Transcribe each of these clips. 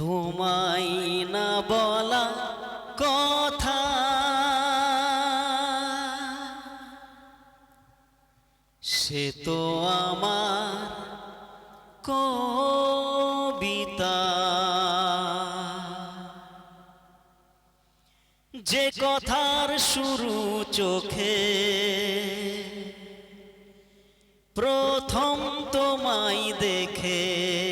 তোমায় না বলা কথা। সে তো আমার কবিতা। যে কথার শুরু চোখে, প্রথম তোমায় দেখে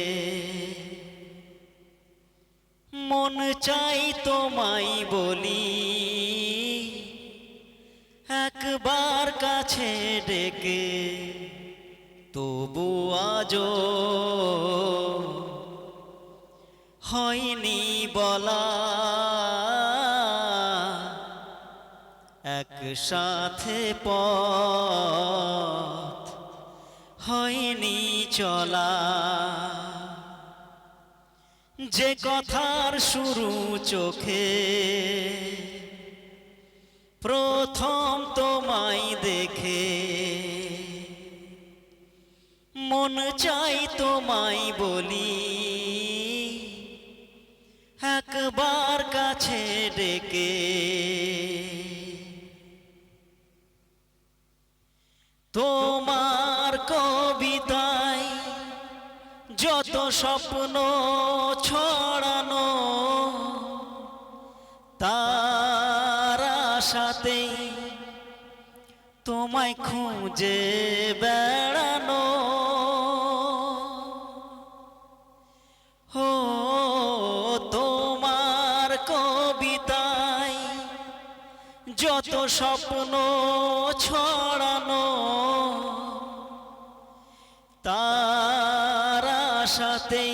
মন চাই তোমায় বলি। একবার কাছে ডেকে, তবু আজও হয়নি বলা। একসাথে পথ হয়নি চলা। যে কথার শুরু চোখে। প্রথম তোমায় দেখে। মন চাই তোমায় বলি, একবার কাছে ডেকে। তোমার কবিতায় যত স্বপ্ন ছড়ানো, তার সাথে তোমায় খুঁজে বেড়ানো। হো তোমার কবিতায় যত স্বপ্ন ছড়ানো, তার সাথে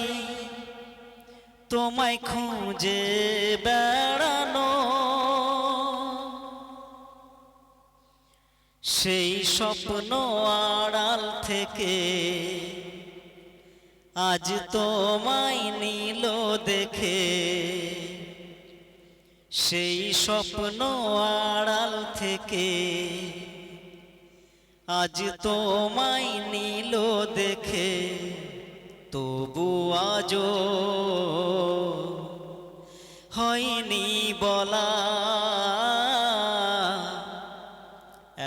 তোমায় খুঁজে বেড়ানো। সেই স্বপ্ন আড়াল থেকে আজ তোমায় নিল দেখে। সেই স্বপ্ন আড়াল থেকে আজ তোমায় নিল দেখে। তবু আজও হয়নি বলা।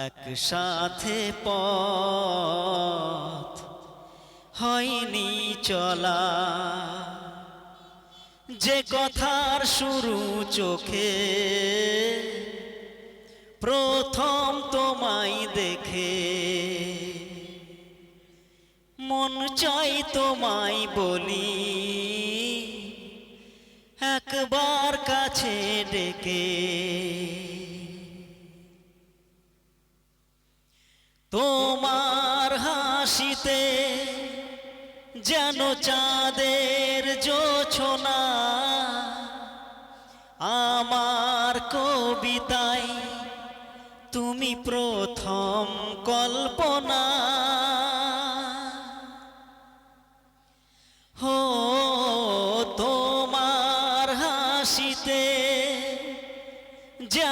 একসাথে পথ হয়নি চলা। যে কথার শুরু চোখে প্রথম তোমায় দেখে চাই তোমায় বলি। একবার কাছে ডেকে। তোমার হাসিতে যেন চাঁদের জোছনা, আমার কবিতায় তুমি প্রথম কল্পনা।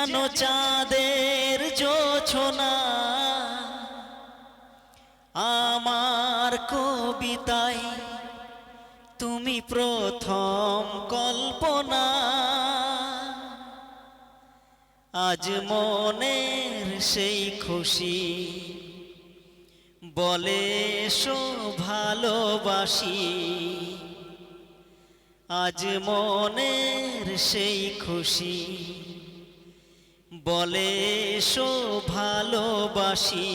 যেন চাঁদের জোছনা? আমার কবিতায় তুমি প্রথম কল্পনা। আজ মনের সেই খুশি বলে সো ভালোবাসি। আজ মনের সেই খুশি বলে সো ভালোবাসি,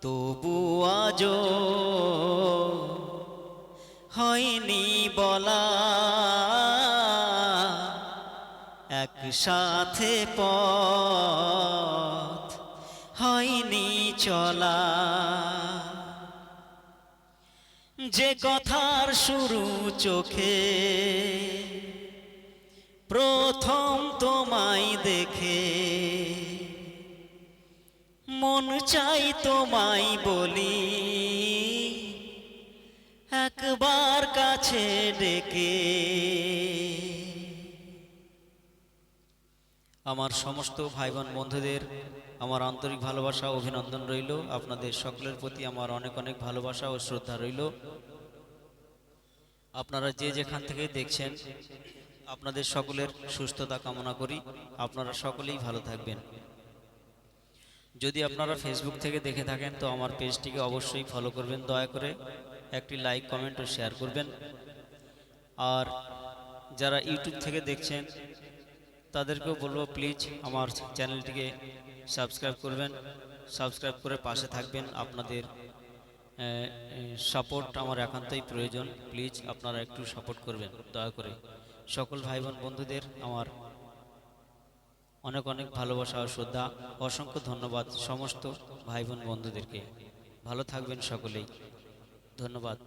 তবু আজও হয়নি বলা। একসাথে পথ হয়নি চলা। যে কথার শুরু চোখে প্রথম তোমায় দেখে। মন চাই তোমায় বলি, একবার কাছে ডেকে। আমার সমস্ত ভাই বোন বন্ধুদের, আমার আন্তরিক ভালোবাসা অভিনন্দন রইল। আপনাদের সকলের প্রতি আমার অনেক অনেক ভালোবাসা ও শ্রদ্ধা রইল। আপনারা যে যেখান থেকে দেখছেন আপনাদের সকলের সুস্থতা কামনা করি। আপনারা সকলেই ভালো থাকবেন। যদি আপনারা ফেসবুক থেকে দেখে থাকেন, তো আমার পেজটিকে অবশ্যই ফলো করবেন। দয়া করে একটি লাইক কমেন্ট ও শেয়ার করবেন। আর যারা ইউটিউব থেকে দেখছেন, তাদেরকেও বলব প্লিজ আমার চ্যানেলটিকে সাবস্ক্রাইব করবেন। সাবস্ক্রাইব করে পাশে থাকবেন। আপনাদের সাপোর্ট আমার একান্তই প্রয়োজন। প্লিজ আপনারা একটু সাপোর্ট করবেন। দয়া করে। সকল ভাই বোন বন্ধুদের আমার অনেক অনেক ভালোবাসা ও শ্রদ্ধা, অসংখ্য ধন্যবাদ সমস্ত ভাই বোন বন্ধুদেরকে। ভালো থাকবেন সকলেই। ধন্যবাদ।